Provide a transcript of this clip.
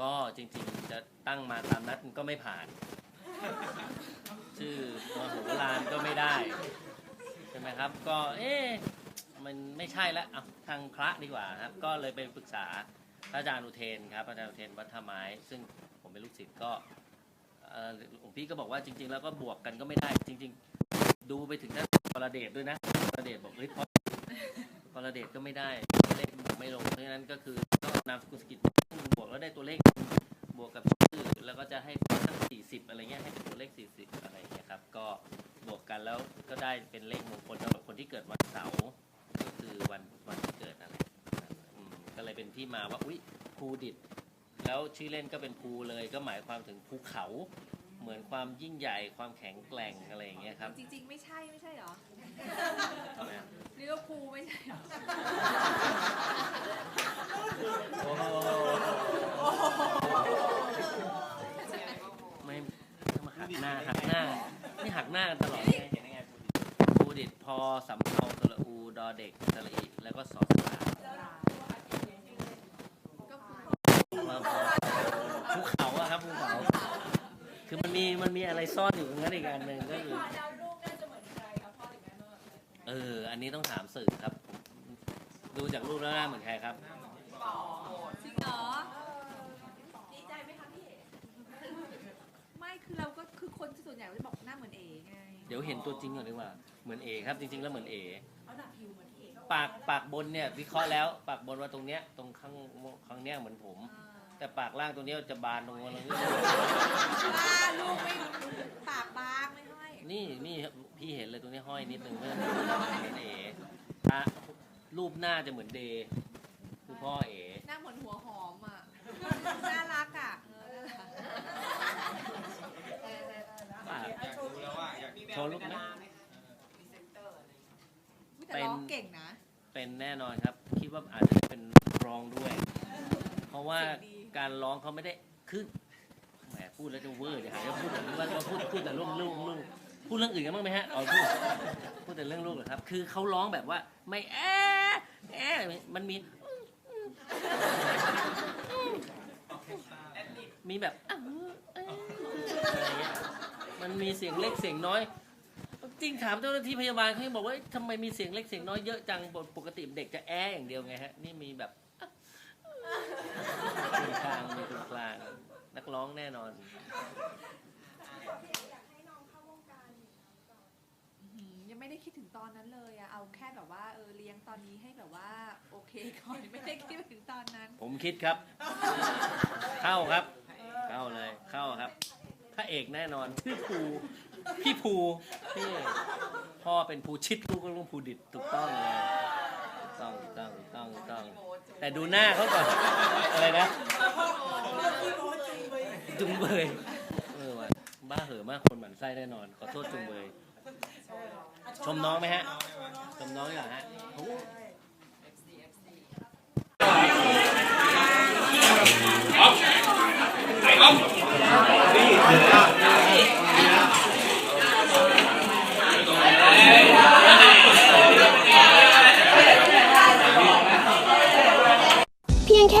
ก็จริงๆจะตั้งมาตามนัดก็ไม่ผ่าน ชื่อมโหฬารก็ไม่ได้ใช่ไหมครับ ก็เอ๊ะมันไม่ใช่ละเอาทางพระดีกว่าครับ ก็เลยไปปรึกษาพระอาจารย์อุเทนครับพระอาจารย์อุเทนวัดท่าไม้ซึ่งผมเป็นลูกศิษย์ก็เอ่อหลวงพี่ก็บอกว่าจริง ๆ แล้วก็บวกกันก็ไม่ได้ จริง ๆ ดูไปถึงท่านกรเดชด้วยนะกรเดชบอกเฮ้ยพอกรเดชก็ไม่ได้เลขบวกไม่ลงเพราะฉะนั้นก็คือต้องนามสกุลสกิจบวกแล้วได้ตัวเลข แล้วก็ได้เป็นเลขมงคลสำหรับคนที่เกิดวันเสาร์ก็คือวันวันที่เกิดอะไรอืมก็เลยเป็นที่มาว่าอุ้ยภูดิต แล้วชื่อเล่นก็เป็นภูเลยก็หมายความถึงภูเขา เหมือนความยิ่งใหญ่ความแข็งแกร่งอะไรอย่างเงี้ยครับจริงๆ ไม่ใช่ไม่ใช่เหรอนะลิเวอร์พูลไม่ใช่เหรอโอ้โหไม่มาหักหน้าหักหน้านี่หักหน้ากันตลอดไงภูดิต พอสำเภาสระอู ดอเด็กสระอีแล้วก็สอสลามาภูเขาอะครับภูเขา คือมันมีมันมีอะไรซ่อนอยู่ตรงนั้นอีกอันหนึ่งก็คือ เออ อันนี้ต้องถามสื่อครับ ดูจากรูปแล้วหน้าเหมือนใครครับ จริงเหรอดีใจไหมคะพี่เอ๋ไม่คือเราก็คือคนส่ วนใหญ่จะบอกหน้าเหมือนเอ๋ไงเดี๋ยวเห็นตัวจริงก่อนดีกว่า เหมือนเอครับจริง ๆ แล้วเหมือนเอปากปากบนเนี่ยวิเคราะห์แล้วปากบนว่าตรงเนี้ยตรงข้างข้างเนี้ยเหมือนผมอ่าแต่ปากล่างตรงเนี้ยจะบานตรงนู้นเลยบ้าลูกไม่ปากบางไม่ห้อยนี่นี่พี่เห็นเลยตรงนี้ห้อยนิดนึงเพื่อนเห็นเอ๋ตารูปหน้าจะเหมือนเดย์คือพ่อเอ๋หน้าเหมือนหัวหอมอะน่ารักอะเออน่ารัก ปาก อยากดูแล้ว ว่าอยากมีโชว์รูปนะอุ๊ยแต่ร้องเก่งนะ เป็นแน่นอนครับ คิดว่าอาจจะเป็นรองด้วย เพราะว่าเสียงดี การร้องเขาไม่ได้คือแหมพูดแล้วจะเวอร์เดี๋ยวหาว่าพูดแต่เรื่องว่าพูดพูดแต่เรื่องลูกลูกพูดเรื่องอื่นกันบ้างไหมฮะอ๋อพูดพูดแต่เรื่องลูกเหรอครับ คือเขาร้องแบบว่า ไม่แอะแอะมันมี มีแบบอ้าวเอ้ยอะไรเงี้ยมันมีเสียงเล็กเสียงน้อย จริงถามเจ้าหน้าที่พยาบาลเขายังบอกว่าเอ๊ะทำไมมีเสียงเล็กเสียงน้อยเยอะจังปกติเด็กจะแอะอย่างเดียวไงฮะ นี่มีแบบตรงกลางมีตรงกลาง นักร้องแน่นอนอื้อหือยังไม่ได้คิดถึงตอนนั้นเลยอะเอาแค่แบบว่าเออเลี้ยงตอนนี้ให้แบบว่าโอเคก่อนไม่ได้คิดถึงตอนนั้น ผมคิดครับ เข้าครับ เข้าเลยเข้าครับพระเอกแน่นอนพี่ภู พี่ภูพี่พ่อเป็นภูชิตลูกก็ต้องภูดิตถูกต้องเลยต้องต้องต้องต้องแต่ดูหน้าเขาก่อนอะไรนะจุงเบยเออว่ะบ้าเหอะมากคนหมั่นไส้แน่นอน ขอโทษจุงเบยชมน้องไหมฮะ ชมน้องอย่างฮะโอ้เพียงแค่